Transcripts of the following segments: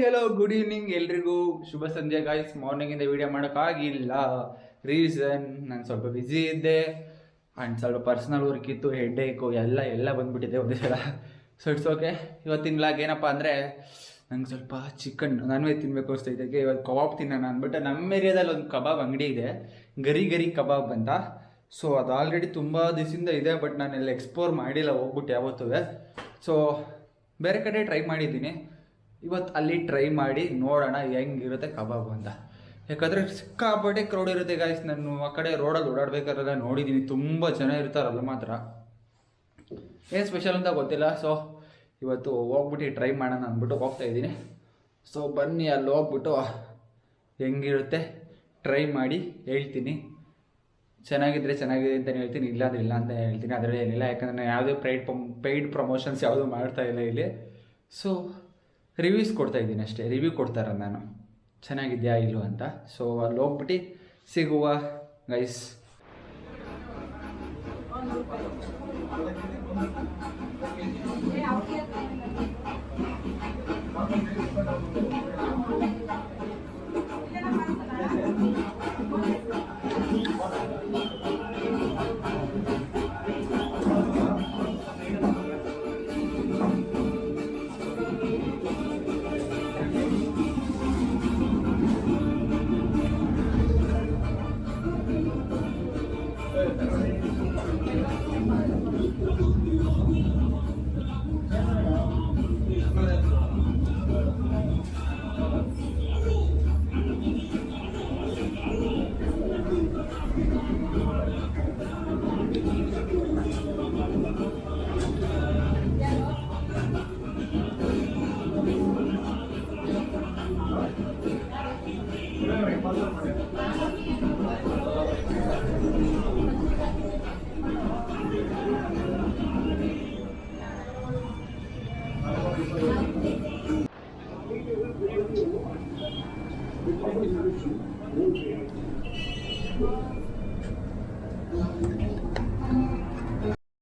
Hello good evening ಎಲ್ರಿಗೂ. ಶುಭ ಸಂಜೆ ಗಾಯ್ಸ್ ಮಾರ್ನಿಂಗ್ ಇಂದ ವಿಡಿಯೋ ಮಾಡೋಕ್ಕಾಗಿಲ್ಲ ರೀಸನ್ ನಾನು ಸ್ವಲ್ಪ ಬ್ಯುಸಿ ಇದ್ದೆ. ಆ್ಯಂಡ್ ಸ್ವಲ್ಪ ಪರ್ಸ್ನಲ್ ವರ್ಕ್ ಇತ್ತು ಹೆಡ್ ಏಕು ಎಲ್ಲ ಎಲ್ಲ ಬಂದ್ಬಿಟ್ಟಿದೆ ಒಂದೇ ಸಲ. ಸೊ ಇಟ್ಸ್ ಓಕೆ ಇವತ್ತಿನ ಬ್ಲಾಗ್ ಏನಪ್ಪ ಅಂದರೆ, ನಂಗೆ ಸ್ವಲ್ಪ ಚಿಕನ್ ನಾನ್ ವೆಜ್ ತಿನ್ನಬೇಕು ಅನಿಸ್ತೈತೆ ಇವತ್ತು ಕಬಾಬ್ ತಿನ್ನೋಣ ಅಂದ್ಬಿಟ್ಟು ನಮ್ಮ ಏರಿಯಾದಲ್ಲಿ ಒಂದು ಕಬಾಬ್ ಅಂಗಡಿ ಇದೆ. ಗರಿ ಗರಿ ಕಬಾಬ್ ಅಂತ. ಸೊ ಅದು ಆಲ್ರೆಡಿ ತುಂಬ ದಿವಸದಿಂದ ಇದೆ ಬಟ್ ನಾನು ಎಲ್ಲ ಎಕ್ಸ್ಪ್ಲೋರ್ ಮಾಡಿಲ್ಲ, ಹೋಗ್ಬಿಟ್ಟು ಯಾವತ್ತೂ. ಸೊ ಬೇರೆ ಕಡೆ ಟ್ರೈ ಮಾಡಿದ್ದೀನಿ. ಇವತ್ತು ಅಲ್ಲಿ ಟ್ರೈ ಮಾಡಿ ನೋಡೋಣ ಹೆಂಗಿರುತ್ತೆ ಕಬಾಬ್ ಅಂತ. ಯಾಕಂದರೆ ಸಿಕ್ಕಾಪಟ್ಟೆ ಕ್ರೌಡ್ ಇರುತ್ತೆ ಗಾಯ್ಸ್ ನಾನು ಆ ಕಡೆ ರೋಡಲ್ಲಿ ಓಡಾಡ್ಬೇಕಾದ್ರೆ ನೋಡಿದ್ದೀನಿ ತುಂಬ ಜನ ಇರ್ತಾರಲ್ಲ ಮಾತ್ರ. ಏನು ಸ್ಪೆಷಲ್ ಅಂತ ಗೊತ್ತಿಲ್ಲ. ಸೊ ಇವತ್ತು ಹೋಗ್ಬಿಟ್ಟು ಟ್ರೈ ಮಾಡೋಣ ಅಂದ್ಬಿಟ್ಟು ಹೋಗ್ತಾ ಇದ್ದೀನಿ. ಸೊ ಬನ್ನಿ, ಅಲ್ಲಿ ಹೋಗ್ಬಿಟ್ಟು ಹೆಂಗಿರುತ್ತೆ ಟ್ರೈ ಮಾಡಿ ಹೇಳ್ತೀನಿ. ಚೆನ್ನಾಗಿದ್ರೆ ಚೆನ್ನಾಗಿದೆ ಅಂತಲೇ ಹೇಳ್ತೀನಿ. ಇಲ್ಲ ಇಲ್ಲ ಅಂತ ಹೇಳ್ತೀನಿ. ಅದರಲ್ಲಿ ಏನಿಲ್ಲ. ಯಾಕಂದರೆ ನಾನು ಯಾವುದೇ ಪ್ರೈಡ್ ಪೇಯ್ಡ್ ಪ್ರಮೋಷನ್ಸ್ ಯಾವುದೂ ಮಾಡ್ತಾ ಇಲ್ಲ ಇಲ್ಲಿ. ಸೊ ರಿವ್ಯೂಸ್ ಕೊಡ್ತಾ ಇದ್ದೀನಿ ಅಷ್ಟೇ. ರಿವ್ಯೂ ಕೊಡ್ತಾರೆ ನಾನು? ಚೆನ್ನಾಗಿದೆಯಾ ಇಲ್ಲೋ ಅಂತ? ಸೊ ಅಲ್ಲಿ ಹೋಗ್ಬಿಟ್ಟು ಸಿಗುವ ಗೈಸ್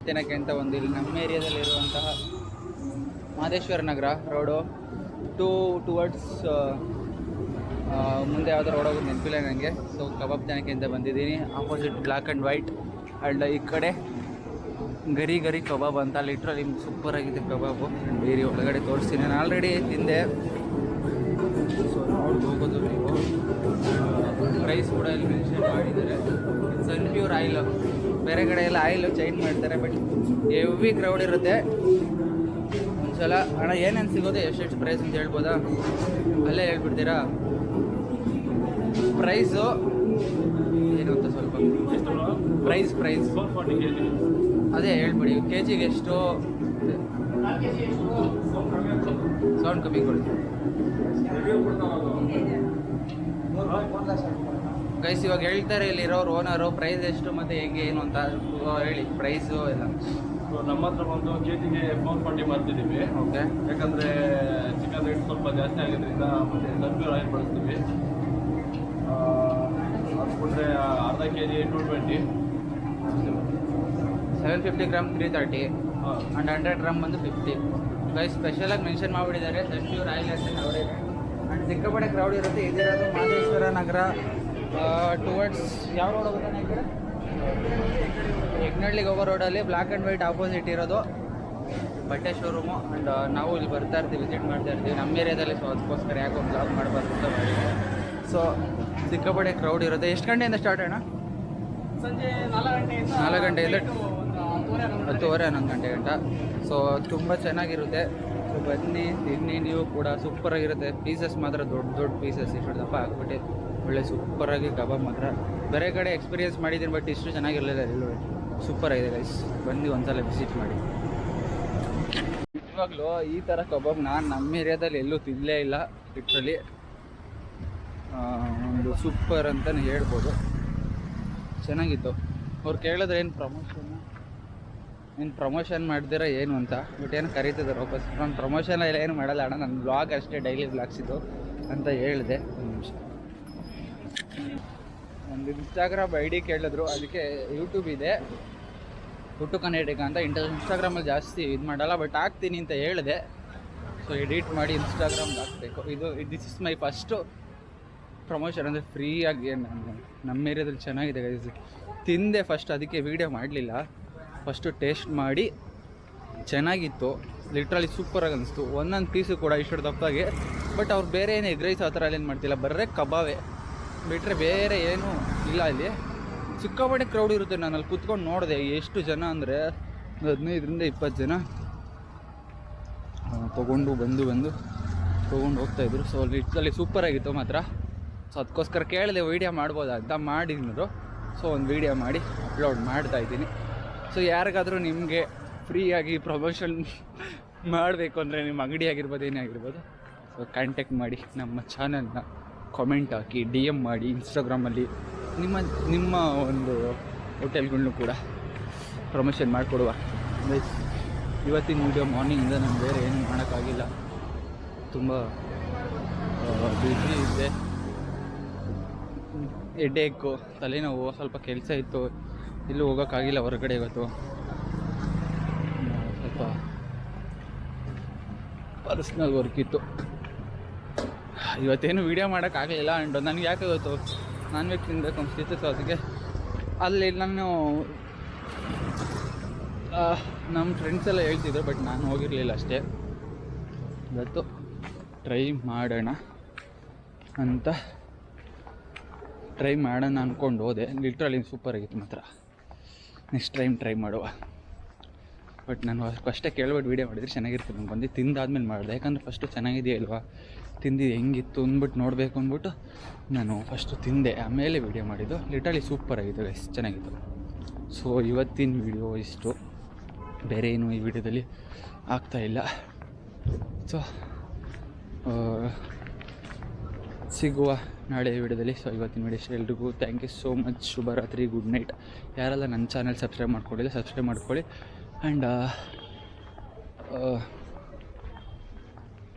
ತಿನ್ನಕ್ಕೆ ಅಂತ ಒಂದು ಇಲ್ಲಿ ನಮ್ಮ ಏರಿಯಾದಲ್ಲಿರುವಂತಹ Mahadeshwara Nagar road to towards ಮುಂದೆ ಯಾವುದೋ ರೋಡ್ ಹೋಗೋದು ನೆನಪಿಲ್ಲ ನನಗೆ ಸೊ ಕಬಾಬ್ ತಿನ್ನಕ್ಕೆ ಅಂತ ಬಂದಿದ್ದೀನಿ. Opposite black and white and ಈ ಕಡೆ ಗರಿ ಗರಿ ಕಬಾಬ್ ಅಂತ ಲಿಟ್ರಲಿ ಸೂಪರ್ ಆಗಿದೆ ಕಬಾಬು. ಬೇರೆ ಒಳಗಡೆ ತೋರಿಸ್ತೀನಿ. ನಾನು ಆಲ್ರೆಡಿ ತಿಂದೆ. ಸೊ ಪ್ರೈಸ್ ಕೂಡ ಇಲ್ಲಿ ಮೆನ್ಷನ್ ಮಾಡಿದ್ದಾರೆ. ಸನ್ ಪ್ಯೂರ್ ಆಯಿಲ್ ಬೇರೆ ಕಡೆ ಎಲ್ಲ ಆಯಿಲ್ ಚೇಂಜ್ ಮಾಡ್ತಾರೆ ಬಟ್ ಹೆವಿ ಕ್ರೌಡ್ ಇರುತ್ತೆ. ಒಂದ್ಸಲ ಹಣ ಏನೇನು ಸಿಗೋದು ಎಷ್ಟೆಷ್ಟು ಪ್ರೈಸ್ ಅಂತ ಹೇಳ್ಬೋದಾ? ಅಲ್ಲೇ ಹೇಳ್ಬಿಡ್ತೀರಾ? ಪ್ರೈಸು ಏನು ಅಂತ ಸ್ವಲ್ಪ. ಪ್ರೈಸ್ ಪ್ರೈಸ್ ಅದೇ ಹೇಳ್ಬಿಡಿ ಕೆ ಜಿಗೆ ಎಷ್ಟು ಸೌಂಡ್ ಕಮ್ಮಿ ಕೊಡಿ ಗೈಸ್ ಇವಾಗ ಹೇಳ್ತಾರೆ ಇಲ್ಲಿರೋರು ಓನರು ಪ್ರೈಸ್ ಎಷ್ಟು ಮತ್ತೆ ಹೇಗೆ ಏನು ಅಂತ ಹೇಳಿ ಪ್ರೈಸು ಎಲ್ಲ. ನಮ್ಮ ಹತ್ರ ಬಂದು ಕೆ ಜಿಗೆ ಫೋರ್ ಫಾರ್ಟಿ ಮಾಡ್ತಿದ್ದೀವಿ. ಓಕೆ ಯಾಕಂದರೆ ಚಿಕನ್ ರೇಟ್ ಸ್ವಲ್ಪ ಜಾಸ್ತಿ ಆಗಿದ್ದರಿಂದ ಮತ್ತೆ ಸನ್ಪ್ಯೂರ್ ಆಯಿಲ್ ಬಳಸ್ತೀವಿ. ಆ, ಅದು ಅರ್ಧ K G two twenty seven fifty gram three thirty and hundred gram ಬಂದು ಫಿಫ್ಟಿ ಗೈಸ್ ಸ್ಪೆಷಲಾಗಿ ಮೆನ್ಷನ್ ಮಾಡಿಬಿಟ್ಟಿದ್ದಾರೆ. ಸನ್ ಪ್ಯೂರ್ ಆಯಿಲ್ ಅಂತ ಅವರೇ ಆ್ಯಂಡ್ ಸಿಕ್ಕಾಪಟ್ಟೆ ಕ್ರೌಡ್ ಇರುತ್ತೆ. ಇದಿರೋದು ಮಹದೇಶ್ವರ ನಗರ ಟುವರ್ಡ್ಸ್ ಯಾವ ರೋಡ್ ಹೋಗುತ್ತೆ ಈ ಕಡೆ? ಯಗ್ನಳ್ಳಿಗೆ ಹೋಗೋ ರೋಡಲ್ಲಿ ಬ್ಲ್ಯಾಕ್ ಆ್ಯಂಡ್ ವೈಟ್ ಆಪೋಸಿಟ್ ಇರೋದು. ಬಟ್ಟೆ ಶೋರೂಮು ಆ್ಯಂಡ್ ನಾವು ಇಲ್ಲಿ ಬರ್ತಾ ಇರ್ತೀವಿ ವಿಸಿಟ್ ಮಾಡ್ತಾ ಇರ್ತೀವಿ. ನಮ್ಮ ಏರಿಯಾದಲ್ಲಿ ಸೊ ಅದಕ್ಕೋಸ್ಕರ ಯಾಕೋ ಬ್ಲಾಗ್ ಮಾಡಬಾರ್ದು ಅಂತ ಸೊ ಸಿಕ್ಕಾಪಟ್ಟೆ ಕ್ರೌಡ್ ಇರುತ್ತೆ. ಎಷ್ಟು ಗಂಟೆಯಿಂದ ಸ್ಟಾರ್ಟ್ ಅಣ್ಣ? ಸಂಜೆ ನಾಲ್ಕು ಗಂಟೆಯಿಂದ ಒಂದು ಹತ್ತುವರೆ ಹನ್ನೊಂದು ಗಂಟೆ. ಗಂಟ ಸೊ ತುಂಬ ಚೆನ್ನಾಗಿರುತ್ತೆ. ಸೊ ಬನ್ನಿ ತಿನ್ನಿ ನೀವು ಕೂಡ ಸೂಪರಾಗಿರುತ್ತೆ ಪೀಸಸ್ ಮಾತ್ರ ದೊಡ್ಡ ದೊಡ್ಡ ಪೀಸಸ್ ಇಷ್ಟು ದಪ್ಪ ಹಾಕ್ಬಿಟ್ಟು ಒಳ್ಳೆ ಸೂಪರಾಗಿ ಕಬಾಬ್ ಮಾತ್ರ. ಬೇರೆ ಕಡೆ ಎಕ್ಸ್ಪೀರಿಯನ್ಸ್ ಮಾಡಿದ್ದೀನಿ ಬಟ್ ಇಷ್ಟು ಚೆನ್ನಾಗಿರಲಿಲ್ಲ ಎಲ್ಲೂ ಸೂಪರ್ ಆಗಿದೆ ಗೈಸ್ ಬಂದು ಒಂದ್ಸಲ ವಿಸಿಟ್ ಮಾಡಿ. ಇವಾಗಲೂ ಈ ಥರ ಕಬಾಬ್ ನಾನು ನಮ್ಮ ಏರಿಯಾದಲ್ಲಿ ಎಲ್ಲೂ ತಿನ್ನಲೇ ಇಲ್ಲ ಲಿಟ್ರಲಿ ಒಂದು ಸೂಪರ್ ಅಂತಲೇ ಹೇಳ್ಬೋದು. ಚೆನ್ನಾಗಿತ್ತು. ಅವ್ರು ಕೇಳಿದ್ರೆ ಏನು ಪ್ರಮೋಷನ್ ಏನು ಪ್ರಮೋಷನ್ ಮಾಡಿದಿರ ಏನು ಅಂತ? ಬಟ್ ಏನು ಕರೀತಿದ್ದಾರೆ ವಾಪಸ್. ನಾನು ಪ್ರಮೋಷನ್ ಎಲ್ಲ ಏನು ಮಾಡಲ್ಲ ಅಣ್ಣ. ನನ್ನ ಬ್ಲಾಗ್ ಅಷ್ಟೇ ಡೈಲಿ ಬ್ಲಾಗ್ಸಿದ್ದು ಅಂತ ಹೇಳಿದೆ. ಒಂದು ಇನ್ಸ್ಟಾಗ್ರಾಮ್ ಐ ಡಿ ಕೇಳಿದ್ರು. ಅದಕ್ಕೆ ಯೂಟ್ಯೂಬ್ ಇದೆ. ಹುಟ್ಟು ಕನ್ನಡಿಗ ಅಂತ ಇಂಟ ಇನ್ಸ್ಟಾಗ್ರಾಮಲ್ಲಿ ಜಾಸ್ತಿ ಇದು ಮಾಡಲ್ಲ ಬಟ್ ಹಾಕ್ತೀನಿ ಅಂತ ಹೇಳಿದೆ. ಸೊ ಸೊ ಎಡಿಟ್ ಮಾಡಿ ಇನ್ಸ್ಟಾಗ್ರಾಮ್ಗೆ ಹಾಕಬೇಕು. ಇದು this is my first promotion ಅಂದರೆ ಫ್ರೀಯಾಗಿ ನಾನು ನಮ್ಮ ಏರಿಯಾದಲ್ಲಿ ಚೆನ್ನಾಗಿದೆ ಗೈಸ್ ತಿಂದೆ ಫಸ್ಟ್ ಅದಕ್ಕೆ ವೀಡಿಯೋ ಮಾಡಲಿಲ್ಲ. ಫಸ್ಟು ಟೇಸ್ಟ್ ಮಾಡಿ ಚೆನ್ನಾಗಿತ್ತು. ಲಿಟ್ರಲಿ ಸೂಪರಾಗಿ ಅನಿಸ್ತು. ಒಂದೊಂದು ಪೀಸು ಕೂಡ ಇಷ್ಟು ದಪ್ಪಾಗೆ ಬಟ್ ಅವ್ರು ಬೇರೆ ಏನು ಎಗ್ ರೈಸ್ ಆ ಥರ ಏನು ಮಾಡ್ತಿಲ್ಲ. ಬರ್ರೆ ಕಬಾವೆ. ಬಿಟ್ಟರೆ ಬೇರೆ ಏನೂ ಇಲ್ಲ ಅಲ್ಲಿ ಸಿಕ್ಕಾಪಟ್ಟೆ ಕ್ರೌಡ್ ಇರುತ್ತೆ. ನಾನು ಅಲ್ಲಿ ಕುತ್ಕೊಂಡು ನೋಡಿದೆ. ಎಷ್ಟು ಜನ ಅಂದರೆ ಹದಿನೈದರಿಂದ ಇಪ್ಪತ್ತು ಜನ. ತೊಗೊಂಡು ಬಂದು ಬಂದು ತೊಗೊಂಡು ಹೋಗ್ತಾಯಿದ್ರು ಸೊ ಸೂಪರ್ ಆಗಿತ್ತು ಮಾತ್ರ. ಸೊ ಅದಕ್ಕೋಸ್ಕರ ಕೇಳಿದೆ ವೀಡಿಯೋ ಮಾಡ್ಬೋದಾ ಅಂತ ಮಾಡಿದ್ರು ಸೊ ಒಂದು ವೀಡಿಯೋ ಮಾಡಿ ಅಪ್ಲೋಡ್ ಮಾಡ್ತಾ ಇದ್ದೀನಿ. ಸೊ ಯಾರಿಗಾದರೂ ನಿಮಗೆ ಫ್ರೀಯಾಗಿ ಪ್ರಮೋಷನ್ ಮಾಡಬೇಕು ಅಂದರೆ ನಿಮ್ಮ ಅಂಗಡಿ ಆಗಿರ್ಬೋದು, ಏನೇ ಆಗಿರ್ಬೋದು ಸೊ ಕಾಂಟ್ಯಾಕ್ಟ್ ಮಾಡಿ ನಮ್ಮ ಚಾನಲ್ನ ಕಾಮೆಂಟ್ ಹಾಕಿ ಡಿ ಎಂ ಮಾಡಿ ಇನ್ಸ್ಟಾಗ್ರಾಮಲ್ಲಿ ನಿಮ್ಮ ನಿಮ್ಮ ಒಂದು ಹೋಟೆಲ್ಗಳ್ನು ಕೂಡ ಪ್ರಮೋಷನ್ ಮಾಡಿಕೊಡುವ. ಇವತ್ತಿನ ವೀಡಿಯೋ ಮಾರ್ನಿಂಗಿಂದ ನಾನು ಬೇರೆ ಏನು ಮಾಡೋಕ್ಕಾಗಿಲ್ಲ. ತುಂಬ ಬ್ಯುಸಿ ಇದೆ ಎಡ್ಡೇಕು ತಲೆನೋವು, ಸ್ವಲ್ಪ ಕೆಲಸ ಇತ್ತು. ಇಲ್ಲೂ ಹೋಗೋಕ್ಕಾಗಿಲ್ಲ ಹೊರಗಡೆ ಇವತ್ತು. ಸ್ವಲ್ಪ ಪರ್ಸ್ನಲ್ ವರ್ಕ್ ಇತ್ತು. ಇವತ್ತೇನು ವೀಡಿಯೋ ಮಾಡೋಕ್ಕಾಗಲಿಲ್ಲ ಆ್ಯಂಡ್ ನನಗೆ ಯಾಕೆ ಗೊತ್ತು? ನಾನ್ ವೆಜ್ ತಿನ್ನಬೇಕು ಅನಿಸ್ತಿತ್ತು ಸೊ ಅದಕ್ಕೆ? ಅಲ್ಲಿ ನಾನು ನಮ್ಮ ಫ್ರೆಂಡ್ಸ್ ಎಲ್ಲ ಹೇಳ್ತಿದ್ರು ಬಟ್ ನಾನು ಹೋಗಿರಲಿಲ್ಲ ಅಷ್ಟೇ. ಇವತ್ತು ಟ್ರೈ ಮಾಡೋಣ ಅಂತ ಟ್ರೈ ಮಾಡೋಣ ಅಂದ್ಕೊಂಡು ಹೋದೆ. ಲಿಟ್ರಲಿ ಸೂಪರ್ ಆಗಿತ್ತು ಮಾತ್ರ. ನೆಕ್ಸ್ಟ್ ಟೈಮ್ ಟ್ರೈ ಮಾಡುವ. ಬಟ್ ನಾನು ಫಸ್ಟೇ ಕೇಳ್ಬಿಟ್ಟು ವೀಡಿಯೋ ಮಾಡಿದ್ರೆ ಚೆನ್ನಾಗಿರ್ತದೆ ನಂಗೆ ಬಂದು ತಿಂದಾದ್ಮೇಲೆ ಮಾಡಿದೆ. ಯಾಕಂದ್ರೆ ಫಸ್ಟು ಚೆನ್ನಾಗಿದೆಯಾ ಇಲ್ವಾ? ತಿಂದು ಹೆಂಗಿತ್ತು ಅಂದ್ಬಿಟ್ಟು ನೋಡಬೇಕು ಅಂದ್ಬಿಟ್ಟು ನಾನು ಫಸ್ಟು ತಿಂದೆ. ಆಮೇಲೆ ವೀಡಿಯೋ ಮಾಡಿದ್ದು. ಲಿಟರಲಿ ಸೂಪರ್ ಆಗಿದೆ ಗೈಸ್ ಚೆನ್ನಾಗಿತ್ತು. ಸೊ ಇವತ್ತಿನ ವೀಡಿಯೋ ಇಷ್ಟು. ಬೇರೆ ಏನು ಈ ವಿಡಿಯೋದಲ್ಲಿ ಆಗ್ತಾ ಇಲ್ಲ. ಸೊ ಸಿಗುವ ನಾಳೆ ವಿಡಿಯೋದಲ್ಲಿ. ಸೊ ಇವತ್ತಿನ ವಿಡಿಯೋ ಎಲ್ರಿಗೂ. ಥ್ಯಾಂಕ್ ಯು ಸೋ ಮಚ್ ಶುಭರಾತ್ರಿ. ಗುಡ್ ನೈಟ್ ಯಾರೆಲ್ಲ ನನ್ನ ಚಾನಲ್ ಸಬ್ಸ್ಕ್ರೈಬ್ ಮಾಡ್ಕೊಂಡಿಲ್ಲ ಸಬ್ಸ್ಕ್ರೈಬ್ ಮಾಡ್ಕೊಳ್ಳಿ. ಆ್ಯಂಡ್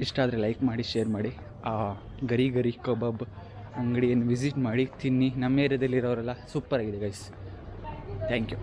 ಇಷ್ಟ ಆದರೆ ಲೈಕ್ ಮಾಡಿ ಶೇರ್ ಮಾಡಿ. ಆ ಗರಿ ಗರಿ ಕಬಾಬ್ ಅಂಗಡಿಯನ್ನು ವಿಸಿಟ್ ಮಾಡಿ, ತಿನ್ನಿ. ನಮ್ಮ ಏರಿಯಾದಲ್ಲಿರೋರೆಲ್ಲ ಸೂಪರಾಗಿದೆ ಗೈಸ್ ಥ್ಯಾಂಕ್ ಯು